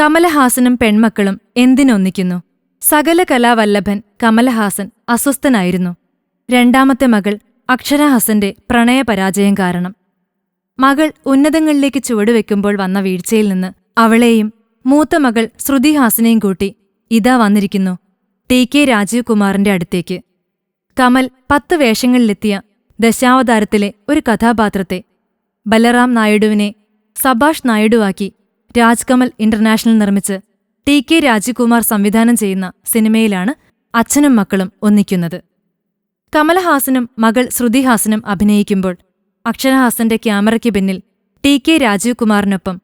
കമലഹാസനും പെൺമക്കളും എന്തിനൊന്നിക്കുന്നു? സകല കലാവല്ലഭൻ കമലഹാസൻ അസ്വസ്ഥനായിരുന്നു. രണ്ടാമത്തെ മകൾ അക്ഷരഹാസന്റെ പ്രണയപരാജയം കാരണം. മകൾ ഉന്നതങ്ങളിലേക്ക് ചുവടുവെക്കുമ്പോൾ വന്ന വീഴ്ചയിൽ നിന്ന് അവളെയും മൂത്ത മകൾ ശ്രുതിഹാസനെയും കൂട്ടി ഇതാ വന്നിരിക്കുന്നു ടി കെ രാജീവ് കുമാറിന്റെ അടുത്തേക്ക്. കമൽ പത്ത് വേഷങ്ങളിലെത്തിയ ദശാവതാരത്തിലെ ഒരു കഥാപാത്രത്തെ ബലറാം നായിഡുവിനെ സബാഷ് നായിഡുവാക്കി രാജ്കമൽ ഇന്റർനാഷണൽ നിർമ്മിച്ച് ടി കെ രാജീവ്കുമാർ സംവിധാനം ചെയ്യുന്ന സിനിമയിലാണ് അച്ഛനും മക്കളും ഒന്നിക്കുന്നത്. കമലഹാസനും മകൾ ശ്രുതിഹാസനും അഭിനയിക്കുമ്പോൾ അക്ഷരഹാസന്റെ ക്യാമറയ്ക്ക് പിന്നിൽ ടി കെ രാജീവ്കുമാറിനൊപ്പം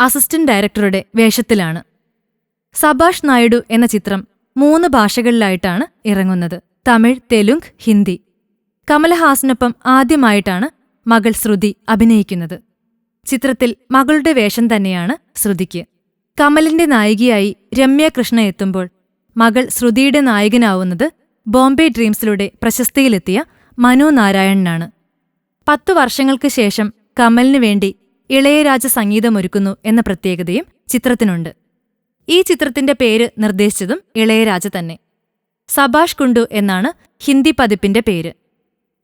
അസിസ്റ്റന്റ് ഡയറക്ടറുടെ വേഷത്തിലാണ്. സബാഷ് നായിഡു എന്ന ചിത്രം മൂന്ന് ഭാഷകളിലായിട്ടാണ് ഇറങ്ങുന്നത്. തമിഴ് തെലുങ്ക് ഹിന്ദി. കമലഹാസനൊപ്പം ആദ്യമായിട്ടാണ് മകൾ ശ്രുതി അഭിനയിക്കുന്നത്. ചിത്രത്തിൽ മകളുടെ വേഷം തന്നെയാണ് ശ്രുതിക്ക്. കമലിന്റെ നായികയായി രമ്യ കൃഷ്ണ എത്തുമ്പോൾ മകൾ ശ്രുതിയുടെ നായകനാവുന്നത് ബോംബെ ഡ്രീംസിലൂടെ പ്രശസ്തിയിലെത്തിയ മനു നാരായണനാണ്. പത്തു വർഷങ്ങൾക്ക് ശേഷം കമലിനു വേണ്ടി ഇളയരാജ സംഗീതമൊരുക്കുന്നു എന്ന പ്രത്യേകതയും ചിത്രത്തിനുണ്ട്. ഈ ചിത്രത്തിന്റെ പേര് നിർദ്ദേശിച്ചതും ഇളയരാജ തന്നെ. സബാഷ് കുണ്ടു എന്നാണ് ഹിന്ദി പതിപ്പിന്റെ പേര്.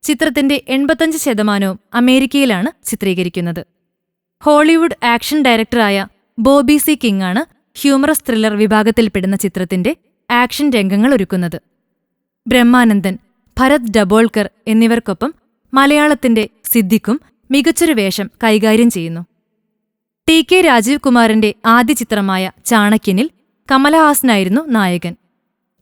ചിത്രത്തിന്റെ എൺപത്തഞ്ച് ശതമാനവും അമേരിക്കയിലാണ് ചിത്രീകരിക്കുന്നത്. ഹോളിവുഡ് ആക്ഷൻ ഡയറക്ടറായ ബോബി സി കിങ്ങാണ് ഹ്യൂമറസ് ത്രില്ലർ വിഭാഗത്തിൽപ്പെടുന്ന ചിത്രത്തിന്റെ ആക്ഷൻ രംഗങ്ങൾ ഒരുക്കുന്നത്. ബ്രഹ്മാനന്ദൻ ഭരത് ഡബോൾക്കർ എന്നിവർക്കൊപ്പം മലയാളത്തിന്റെ സിദ്ദിഖും മികച്ചൊരു വേഷം കൈകാര്യം ചെയ്യുന്നു. ടി കെ രാജീവ് കുമാറിന്റെ ആദ്യ ചിത്രമായ ചാണക്യനിൽ കമലഹാസനായിരുന്നു നായകൻ.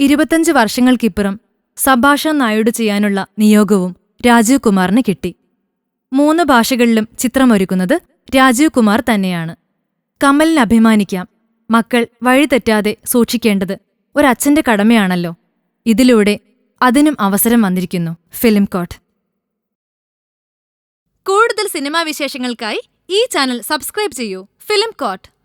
ഇരുപത്തഞ്ച് വർഷങ്ങൾക്കിപ്പുറം സഭാഷ നായിഡു ചെയ്യാനുള്ള നിയോഗവും രാജീവ് കുമാറിന് കിട്ടി. മൂന്ന് ഭാഷകളിലും ചിത്രമൊരുക്കുന്നത് രാജീവ് കുമാർ തന്നെയാണ്. കമലിന് അഭിമാനിക്കാം. മക്കൾ വഴിതെറ്റാതെ സൂക്ഷിക്കേണ്ടത് ഒരച്ഛന്റെ കടമയാണല്ലോ. ഇതിലൂടെ അതിനും അവസരം വന്നിരിക്കുന്നു ഫിലിം കോട്ട്. കൂടുതൽ സിനിമാ വിശേഷങ്ങൾക്കായി ഈ ചാനൽ സബ്സ്ക്രൈബ് ചെയ്യൂ ഫിലിം കോട്ട്.